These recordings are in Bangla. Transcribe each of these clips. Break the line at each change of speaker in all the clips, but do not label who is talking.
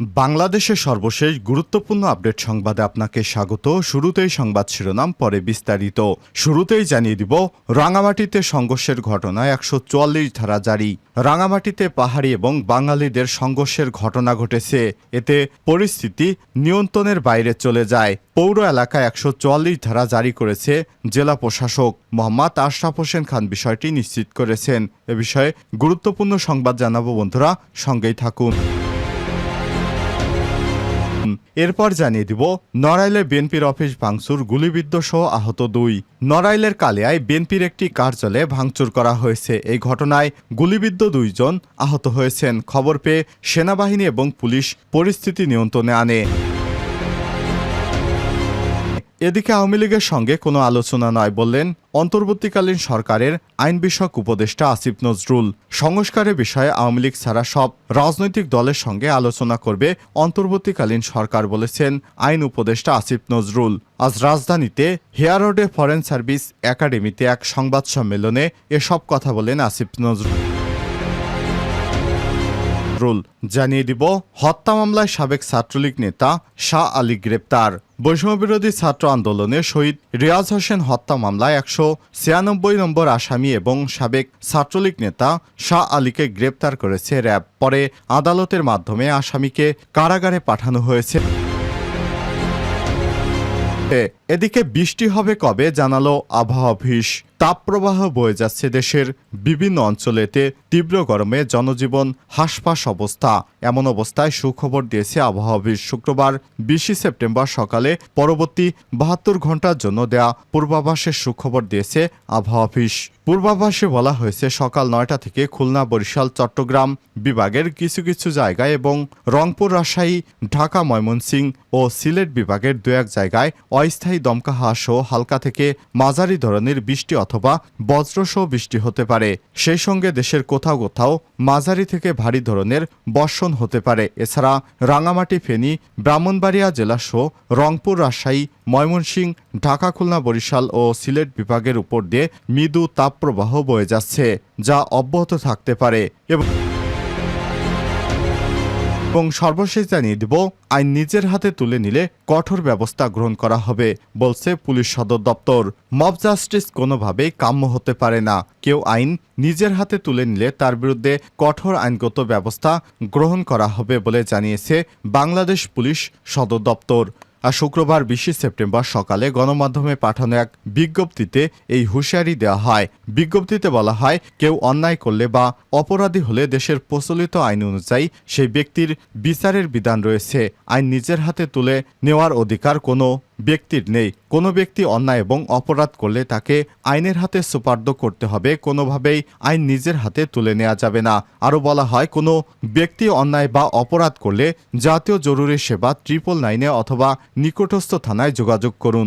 বাংলাদেশের সর্বশেষ গুরুত্বপূর্ণ আপডেট সংবাদে আপনাকে স্বাগত। শুরুতেই সংবাদ শিরোনাম, পরে বিস্তারিত। শুরুতেই জানিয়ে দিব, রাঙামাটিতে সংঘর্ষের ঘটনায় একশো চুয়াল্লিশ ধারা জারি। রাঙামাটিতে পাহাড়ি এবং বাঙালিদের সংঘর্ষের ঘটনা ঘটেছে। এতে পরিস্থিতি নিয়ন্ত্রণের বাইরে চলে যায়। পৌর এলাকায় একশো চুয়াল্লিশ ধারা জারি করেছে জেলা প্রশাসক মোহাম্মদ আশরাফ হোসেন খান বিষয়টি নিশ্চিত করেছেন। এ বিষয়ে গুরুত্বপূর্ণ সংবাদ জানাব বন্ধুরা, সঙ্গেই থাকুন। এরপর জানিয়ে দিব নড়াইলে বিএনপির অফিস ভাঙচুর, গুলিবিদ্ধ সহ আহত দুই। নড়াইলের কালিয়ায় বিএনপির একটি কার্যালয়ে ভাঙচুর করা হয়েছে। এই ঘটনায় গুলিবিদ্ধ দুইজন আহত হয়েছেন। খবর পেয়ে সেনাবাহিনী এবং পুলিশ পরিস্থিতি নিয়ন্ত্রণে আনে। এদিকে আওয়ামী লীগের সঙ্গে কোনো আলোচনা নয় বললেন অন্তর্বর্তীকালীন সরকারের আইন বিষয়ক উপদেষ্টা আসিফ নজরুল। সংস্কারের বিষয়ে আওয়ামী লীগ ছাড়া সব রাজনৈতিক দলের সঙ্গে আলোচনা করবে অন্তর্বর্তীকালীন সরকার বলেছেন আইন উপদেষ্টা আসিফ নজরুল। আজ রাজধানীতে হেয়ার রোডে ফরেন সার্ভিস একাডেমিতে এক সংবাদ সম্মেলনে এসব কথা বলেন আসিফ নজরুল। রুল। জানিয়ে দিব, হত্যা মামলায় সাবেক ছাত্রলীগ নেতা শাহ আলী গ্রেপ্তার। বৈষম্যবিরোধী ছাত্র আন্দোলনে শহীদ রিয়াজ হোসেন হত্যা মামলায় একশো ছিয়ানব্বই নম্বর আসামি এবং সাবেক ছাত্রলীগ নেতা শাহ আলীকে গ্রেপ্তার করেছে র্যাব। পরে আদালতের মাধ্যমে আসামিকে কারাগারে পাঠানো হয়েছে। এদিকে বৃষ্টি হবে কবে জানালো আবহাওয়া তাপপ্রবাহ বয়ে যাচ্ছে দেশের বিভিন্ন অঞ্চলেতে তীব্র গরমে জনজীবন হাসপাস অবস্থা। এমন অবস্থায় সুখবর দিয়েছে আবহাওয়া অফিস শুক্রবার, বিশে সেপ্টেম্বর সকালে পরবর্তী বাহাত্তর ঘণ্টার জন্য দেয়া পূর্বাভাসের সুখবর দিয়েছে আবহাওয়া অফিস পূর্বাভাসে বলা হয়েছে, সকাল নয়টা থেকে খুলনা, বরিশাল, চট্টগ্রাম বিভাগের কিছু কিছু জায়গায় এবং রংপুর, রাজশাহী, ঢাকা ময়মনসিংহ ও সিলেট বিভাগের দু এক জায়গায় অস্থায়ী দমকা সহ হালকা থেকে মাঝারি ধরনের বৃষ্টি অথবা বজ্রসহ বৃষ্টি হতে পারে। সেই সঙ্গে দেশের কোথাও কোথাও মাঝারি থেকে ভারী ধরনের বর্ষণ হতে পারে। এছাড়া রাঙামাটি, ফেনী, ব্রাহ্মণবাড়িয়া জেলাসহ রংপুর, রাজশাহী ময়মনসিংহ ঢাকা, খুলনা, বরিশাল ও সিলেট বিভাগের উপর দিয়ে মৃদু তাপপ্রবাহ বয়ে যাচ্ছে, যা অব্যাহত থাকতে পারে এবং সর্বশেষ জানিয়ে দিব, আইন নিজের হাতে তুলে নিলে কঠোর ব্যবস্থা গ্রহণ করা হবে, বলছে পুলিশ সদর দপ্তর। মব জাস্টিস কোনোভাবেই কাম্য হতে পারে না। কেউ আইন নিজের হাতে তুলে নিলে তার বিরুদ্ধে কঠোর আইনগত ব্যবস্থা গ্রহণ করা হবে বলে জানিয়েছে বাংলাদেশ পুলিশ সদর দপ্তর। আর শুক্রবার বিশে সেপ্টেম্বর সকালে গণমাধ্যমে পাঠানো এক বিজ্ঞপ্তিতে এই হুঁশিয়ারি দেওয়া হয়। বিজ্ঞপ্তিতে বলা হয়, কেউ অন্যায় করলে বা অপরাধী হলে দেশের প্রচলিত আইন অনুযায়ী সেই ব্যক্তির বিচারের বিধান রয়েছে। আইন নিজের হাতে তুলে নেওয়ার অধিকার কোনো ব্যক্তির নেই। কোনো ব্যক্তি অন্যায় এবং অপরাধ করলে তাকে আইনের হাতে সুপার্দ করতে হবে। কোনোভাবেই আইন নিজের হাতে তুলে নেওয়া যাবে না। আরও বলা হয়, কোনো ব্যক্তি অন্যায় বা অপরাধ করলে জাতীয় জরুরি সেবা ট্রিপল নাইনে অথবা নিকটস্থ থানায় যোগাযোগ করুন।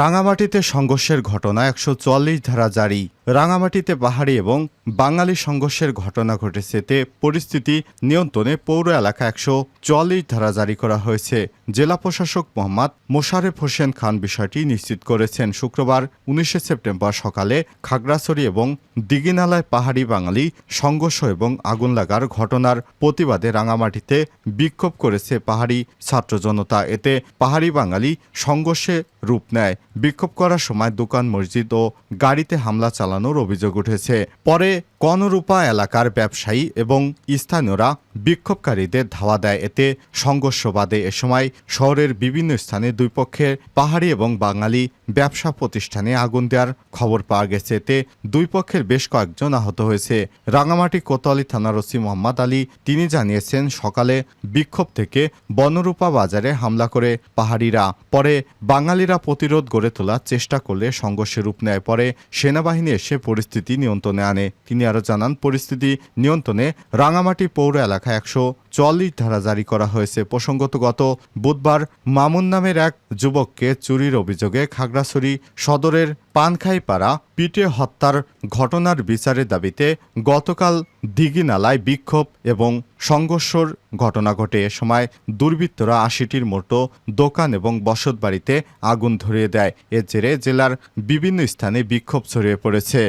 রাঙামাটিতে সংঘর্ষের ঘটনা একশো চুয়াল্লিশ ধারা জারি। রাঙামাটিতে পাহাড়ি এবং বাঙালি সংঘর্ষের ঘটনা ঘটেছে এতে পরিস্থিতি নিয়ন্ত্রণে পৌর এলাকা একশো চুয়াল্লিশ ধারা জারি করা হয়েছে। জেলা প্রশাসক মোহাম্মদ মোশারেফ হোসেন খান বিষয়টি নিশ্চিত করেছেন। শুক্রবার উনিশে সেপ্টেম্বর সকালে খাগড়াছড়ি এবং দিঘিনালায় পাহাড়ি বাঙালি সংঘর্ষ এবং আগুন লাগার ঘটনার প্রতিবাদে রাঙামাটিতে বিক্ষোভ করেছে পাহাড়ি ছাত্র জনতা। এতে পাহাড়ি বাঙালি সংঘর্ষে রূপ নেয়। বিক্ষোভ করার সময় দোকান মসজিদ ও গাড়িতে হামলা চালানোর অভিযোগ উঠেছে। পরে কনরূপা এলাকার ব্যবসায়ী এবং স্থানীয়রা বিক্ষোভকারীদের ধাওয়া দেয়। এতে সংঘর্ষ বাধে এ সময় শহরের বিভিন্ন স্থানে দুই পক্ষের পাহাড়ি এবং বাঙালি ব্যবসা প্রতিষ্ঠানে আগুন দেওয়ার খবর পাওয়া গেছে। এতে দুই পক্ষের বেশ কয়েকজন আহত হয়েছে। রাঙামাটি কোতোয়ালি থানার ওসি মোহাম্মদ আলী তিনি জানিয়েছেন, সকালে বিক্ষোভ থেকে বনরূপা বাজারে হামলা করে পাহাড়িরা। পরে বাঙালিরা প্রতিরোধ গড়ে তোলার চেষ্টা করলে সংঘর্ষের রূপ নেয়। পরে সেনাবাহিনী এসে পরিস্থিতি নিয়ন্ত্রণে আনে। তিনি আরও জানান, পরিস্থিতি নিয়ন্ত্রণে রাঙামাটি পৌর এলাকায় একশো চল্লিশ ধারা জারি করা হয়েছে। প্রসঙ্গত, গত বুধবার মামুন নামের এক যুবককে চুরির অভিযোগে খাগড়াছড়ি সদরের পানখাইপাড়া পিটে হত্যার ঘটনার বিচারের দাবিতে গতকাল দিঘিনালায় বিক্ষোভ এবং সংঘর্ষর ঘটনা ঘটে। এ সময় দুর্বৃত্তরা আশিটির মতো দোকান এবং বসতবাড়িতে আগুন ধরিয়ে দেয়। এর জেরে জেলার বিভিন্ন স্থানে বিক্ষোভ ছড়িয়ে পড়েছে।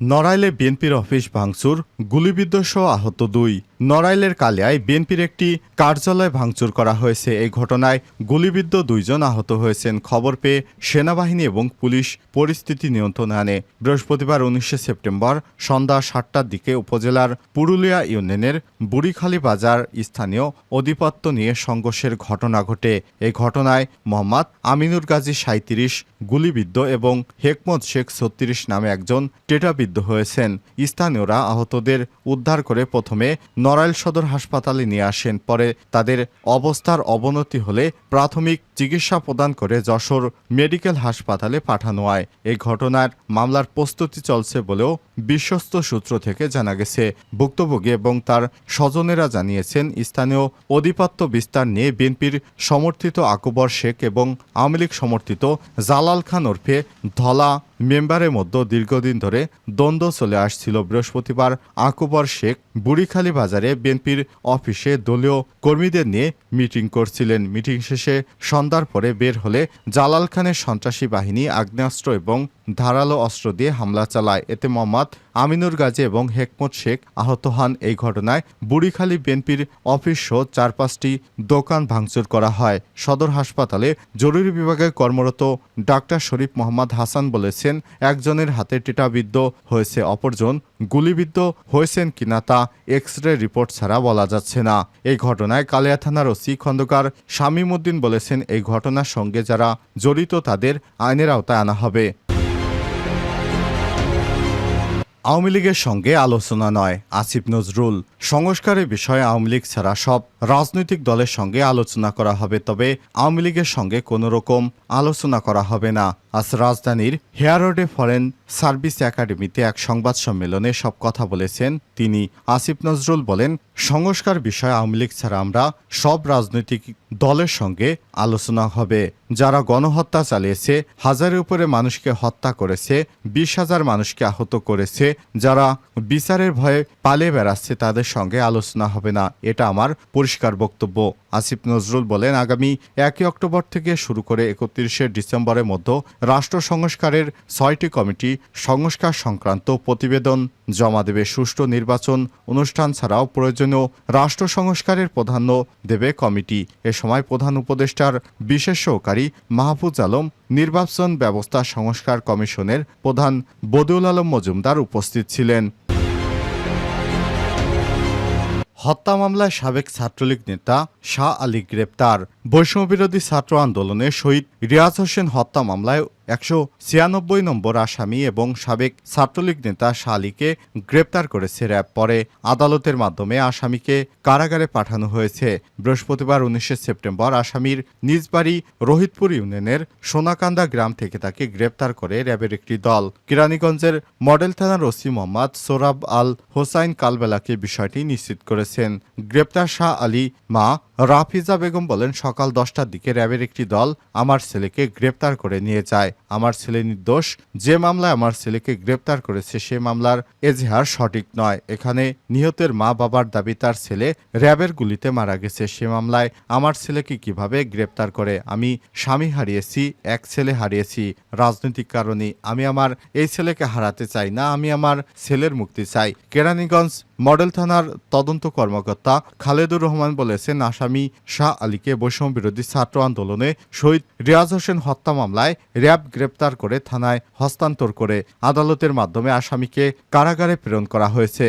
নড়াইলে বিএনপির অফিস ভাঙচুর গুলিবিদ্ধ সহ আহত দুই। নড়াইলের কালিয়ায় বিএনপির একটি কার্যালয় ভাঙচুর করা হয়েছে। এই ঘটনায় গুলিবিদ্ধ দুইজন আহত হয়েছেন। খবর পেয়ে সেনাবাহিনী এবং পুলিশ পরিস্থিতি নিয়ন্ত্রণে আনে। বৃহস্পতিবার উনিশে সেপ্টেম্বর সন্ধ্যা সাতটার দিকে উপজেলার পুরুলিয়া ইউনিয়নের বুড়িখালী বাজার স্থানীয় অধিপত্য নিয়ে সংঘর্ষের ঘটনা ঘটে। এই ঘটনায় মোহাম্মদ আমিনুর গাজী সাঁত্রিশ গুলিবিদ্ধ এবং হেকমত শেখ ছত্রিশ নামে একজন টেটাবিদ্ধ হয়েছেন। স্থানীয়রা আহতদের উদ্ধার করে প্রথমে নড়াইল সদর হাসপাতালে নিয়ে আসেন। পরে তাদের অবস্থার অবনতি হলে প্রাথমিক চিকিৎসা প্রদান করে যশোর মেডিকেল হাসপাতালে পাঠানো হয়। এই ঘটনার মামলার প্রস্তুতি চলছে বলেও বিশ্বস্ত সূত্র থেকে জানা গেছে। ভুক্তভোগী এবং তার স্বজনেরা জানিয়েছেন, স্থানীয় অধিপত্য বিস্তার নিয়ে বিএনপির সমর্থিত আকবর শেখ এবং আওয়ামী লীগ সমর্থিত জালাল খান ওরফে ধলা মেম্বারের মধ্যে দীর্ঘদিন ধরে দ্বন্দ্ব চলে আসছিল বৃহস্পতিবার আকবর শেখ বুড়িখালী বাজারে বিএনপির অফিসে দলীয় কর্মীদের নিয়ে মিটিং করছিলেন। মিটিং শেষে সন্ধ্যার পরে বের হলে জালাল খানের সন্ত্রাসী বাহিনী, আগ্নেয়াস্ত্র এবং ধারালো অস্ত্র দিয়ে হামলা চালায়। এতে মোহাম্মদ আমিনুর গাজী এবং হেকমত শেখ আহত হন। এই ঘটনায় বুড়িখালী বিএনপির অফিস সহ চার পাঁচটি দোকান ভাঙচুর করা হয়। সদর হাসপাতালে জরুরি বিভাগে কর্মরত ডাক্তার শরীফ মোহাম্মদ হাসান বলেছেন, একজনের হাতে টিটাবিদ্ধ হয়েছে, অপরজন গুলিবিদ্ধ হয়েছেন কিনা তা এক্স রে রিপোর্ট ছাড়া বলা যাচ্ছে না। এই ঘটনায় কালিয়া থানার ওসি খন্দকার শামীম উদ্দিন বলেছেন, এই ঘটনার সঙ্গে যারা জড়িত তাদের আইনের আওতায় আনা হবে। আওয়ামী লীগের সঙ্গে আলোচনা নয়, আসিফ নজরুল। সংস্কারের বিষয়ে আওয়ামী লীগ ছাড়া সব রাজনৈতিক দলের সঙ্গে আলোচনা করা হবে, তবে আওয়ামী লীগের সঙ্গে কোনো রকম আলোচনা করা হবে না। আজ রাজধানীর হেয়ারোডে ফরেন সার্ভিস একাডেমিতে এক সংবাদ সম্মেলনে সব কথা বলেছেন তিনি। আসিফ নজরুল বলেন, সংস্কার বিষয়ে আওয়ামী লীগ ছাড়া আমরা সব রাজনৈতিক দলের সঙ্গে আলোচনা হবে। যারা গণহত্যা চালিয়েছে হাজারের উপরে মানুষকে হত্যা করেছে, বিশ হাজার মানুষকে আহত করেছে, যারা বিচারের ভয়ে পালিয়ে বেড়াচ্ছে, তাদের সঙ্গে আলোচনা হবে না। এটা আমার পরিষ্কার বক্তব্য। আসিফ নজরুল বলেন, আগামী একই অক্টোবর থেকে শুরু করে একত্রিশে ডিসেম্বরের মধ্যে রাষ্ট্র সংস্কারের ছয়টি কমিটি সংস্কার সংক্রান্ত প্রতিবেদন। জমা দেবে সুষ্ঠু নির্বাচন অনুষ্ঠান ছাড়াও প্রয়োজনীয় রাষ্ট্র সংস্কারের প্রাধান্য দেবে কমিটি। এ সময় প্রধান উপদেষ্টার বিশেষ সহকারী মাহফুজ আলম, নির্বাচন ব্যবস্থা সংস্কার কমিশনের প্রধান বদিউল আলম মজুমদার উপস্থিত ছিলেন। হত্যা মামলায় সাবেক ছাত্রলীগ নেতা শাহ আলী গ্রেপ্তার। বৈষম্যবিরোধী ছাত্র আন্দোলনে শহীদ রিয়াজ হোসেন হত্যা মামলায় একশো ছিয়ানব্বই নম্বর আসামি এবং সাবেক ছাত্রলীগ নেতা শাহ আলীকে গ্রেপ্তার করেছে র্যাব। পরে আদালতের মাধ্যমে আসামিকে কারাগারে পাঠানো হয়েছে। বৃহস্পতিবার উনিশে সেপ্টেম্বর আসামির নিজ বাড়ি রোহিতপুর ইউনিয়নের সোনাকান্দা গ্রাম থেকে তাকে গ্রেপ্তার করে র্যাবের একটি দল। কিরানীগঞ্জের মডেল থানার ওসি মোহাম্মদ সোরাব আল হোসাইন কালবেলাকে বিষয়টি নিশ্চিত করেছেন। গ্রেপ্তার শাহ আলী মা রাফিজা বেগম বলেন, সকাল দশটার দিকে র্যাবের একটি দল আমার ছেলেকে গ্রেপ্তার করে নিয়ে যায়। আমার ছেলে নির্দোষ, যে মামলায় আমার ছেলেকে গ্রেপ্তার করেছে সে মামলার এজেহার সঠিক নয়। এখানে নিহতের মা বাবার দাবি, তার ছেলে র্যাবের গুলিতে মারা গেছে। সে মামলায় আমার ছেলেকে কীভাবে গ্রেপ্তার করে? আমি স্বামী হারিয়েছি, এক ছেলে হারিয়েছি। রাজনৈতিক কারণে আমি আমার এই ছেলেকে হারাতে চাই না, আমি আমার ছেলের মুক্তি চাই। কেরানীগঞ্জ মডেল থানার তদন্ত কর্মকর্তা খালেদুর রহমান বলেছেন আসামি শাহ আলীকে বৈষম্য বিরোধী ছাত্র আন্দোলনে শহীদ রিয়াজ হোসেন হত্যা মামলায় র্যাব গ্রেপ্তার করে থানায় হস্তান্তর করে আদালতের মাধ্যমে আসামিকে কারাগারে প্রেরণ করা হয়েছে।